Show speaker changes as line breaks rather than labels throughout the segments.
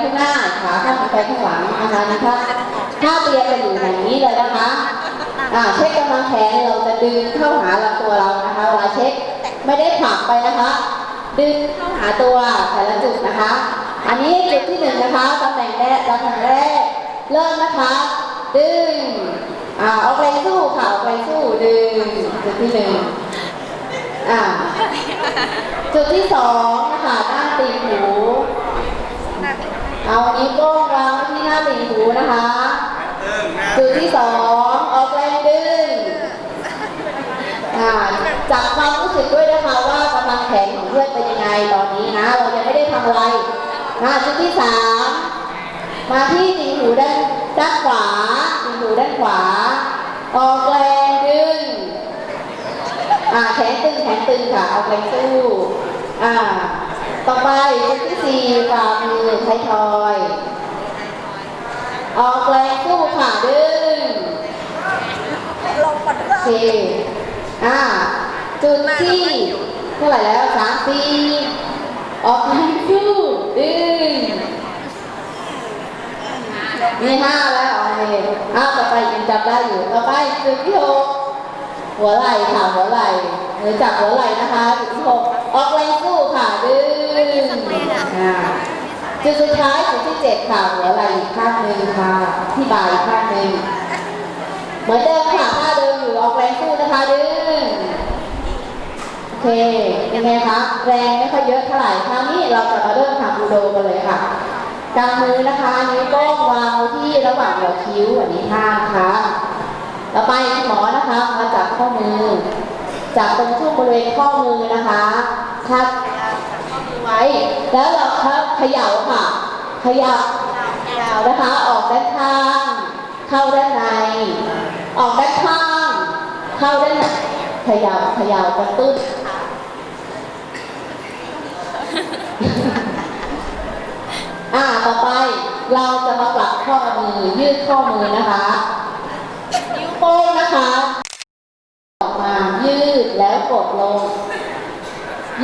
ข้างหน้าขาข้างไปข้างหลังนะคะนี่ถ้าถ้าเตียงจะอยู่อย่างนี้เลยนะคะอ่าเช็คกำลังแขนเราจะดึงเข้าหาลำตัวเรานะคะเวลาเช็คไม่ได้ผลักไปนะคะ ดึงเข้าหาตัวแต่ละจุดนะคะ อันนี้จุดที่หนึ่งนะคะตำแหน่งแรกตำแหน่งแรก เริ่มนะคะ ดึงอ่าเอาไปสู้ค่ะเอาไปสู้ดึงจุดที่หนึ่งอ่าจุดที่สองนะคะหน้าตีหู เอานิ้วโป้งวางไว้ที่หน้าติ่งหูนะคะ จุดที่สองออกแรงดึงอ่าจับความรู้สึกด้วยนะคะว่ากำลังแขนของเพื่อนเป็นยังไงตอนนี้นะ เรายังไม่ได้ทำอะไรอ่าจุดที่สามมาที่ติ่งหูด้านด้านขวาติ่งหูด้านขวา ออกแรงดึงอ่าแขนตึงแขนตึงค่ะ เอาแรงสู้อ่าต่อไปจุดที่ สี่ฝ่ามือไทยทอย ออกแรงสู้ค่ะดึงโอเคอ่าจุดที่เท่าไหร่แล้วสามสี่ออกแรงสู้ดึงมีห้าแล้วโอเคอ้าต่อไปยังจับได้อยู่ ต่อไปจุดที่หกหัวไหล่ค่ะหัวไหล่มือจับหัวไหล่นะคะจุดที่หกออกแรงสู้ค่ะดึงอ่า จุดสุดท้ายจุดที่เจ็ดค่ะหัวไหล่อีกข้างหนึ่งค่ะที่บ่าอีกข้างหนึ่งเหมือนเดิมค่ะท่าเดิมอยู่ออกแรงสู้นะคะดึงโอเคยังไงคะแรงไม่ค่อยเยอะเท่าไหร่คราวนี้เราจะมาเริ่มทำบูโดกันเลยค่ะกำมือนะคะนิ้วโป้งวางที่ระหว่างหัวคิ้วอันนี้ห้านะคะต่อไปคุณหมอนะคะมาจับข้อมือจับตรงช่วงบริเวณข้อมือนะคะทับข้อมือไว้ แล้วเราครับเขย่าค่ะเขย่าเขย่านะคะ ออกด้านข้าง เข้าด้านใน ออกด้านข้าง เข้าด้านในเขย่าเขย่ากระตุ้นอ่าต่อไปเราจะมากลับข้อมือยืดข้อมือนะคะนิ้วโป้งนะคะ ออกมายืดแล้วกดลง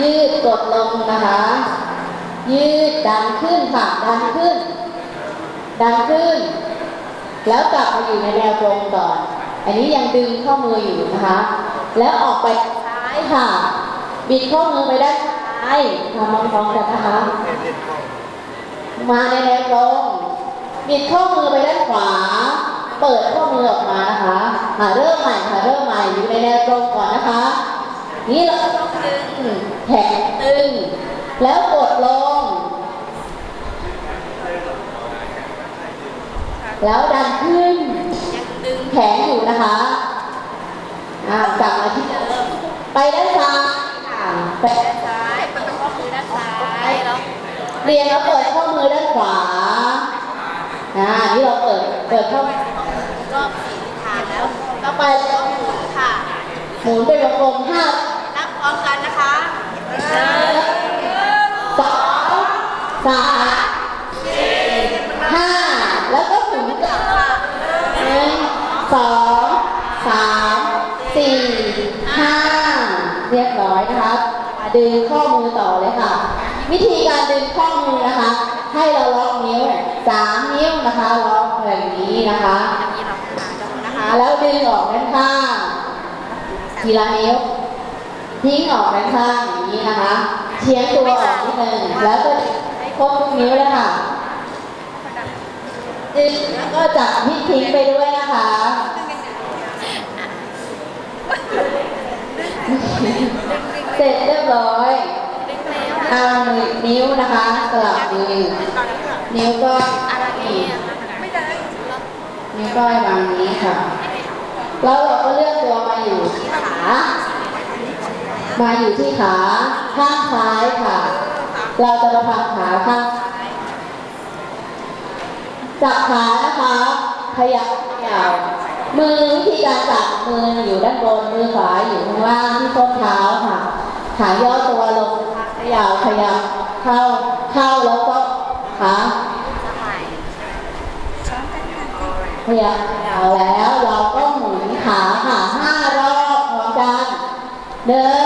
ยืดกดลงนะคะ ยืดดันขึ้นค่ะดันขึ้น ดันขึ้น แล้วกลับมาอยู่ในแนวตรงก่อน อันนี้ยังดึงข้อมืออยู่นะคะ แล้วออกไปซ้ายค่ะ บิดข้อมือไปด้านซ้ายทำพร้อมๆกันนะคะ มาในแนวตรงบิดข้อมือไปด้านขวา เปิดข้อมือออกมานะคะอ่าเริ่มใหม่ค่ะเริ่มใหม่อยู่ในแนวตรงก่อนนะคะ นี่เราต้องดึงแขนตึง แล้วกดลง แล้วดันขึ้น แขนอยู่นะคะอ่ากลับมาที่เดิมไปด้านซ้ายค่ะไปด้านซ้ายเปิดข้อมือด้านซ้ายแล้วเรียนแล้วเปิดข้อมือด้านขวาอ่านี่เราเปิด เปิดข้อมือรอบสี่ทิศทางแล้วต่อไปหมุนค่ะ หมุนเป็นวงกลมห้านับพร้อมกันนะคะสอง สามสี่ห้าแล้วก็หมุนกลับค่ะหนึ่งสองสามสี่ห้าเรียบร้อยนะคะดึงข้อมือต่อเลยค่ะ วิธีการดึงข้อมือนะคะ ให้เราล็อกนิ้วสามนิ้วนะคะล็อกแบบนี้นะคะนะคะแล้วดึงออกด้านข้างทีละนิ้วทิ้งออกด้านข้างอย่างนี้นะคะเฉียงตัวออกนิดนึงแล้วก็ ครบทุกนิ้วเลยค่ะแล้วก็จับพิทิ้งไปด้วยนะคะเสร็จเรียบร้อยเอามนิ้วนะคะสลับมือนิ้วก็นี่นิ้วก้อยวางนี้ค่ะ แล้วเราก็เลือกตัวมาอยู่ที่ขา มาอยู่ที่ขาข้างซ้ายค่ะ เราจะมาพังขาข้างจับขานะคะขยับขยับมือวิธีการจับมืออยู่ด้านบนมือขวาอยู่ข้างล่างที่ส้นเท้าค่ะขาย่อตัวลงขยับขยับเข้าเข้าแล้วก็ขาขยับเอาแล้วเราก็หมุนขาค่ะห้ารอบพร้อมกันหนึ่ง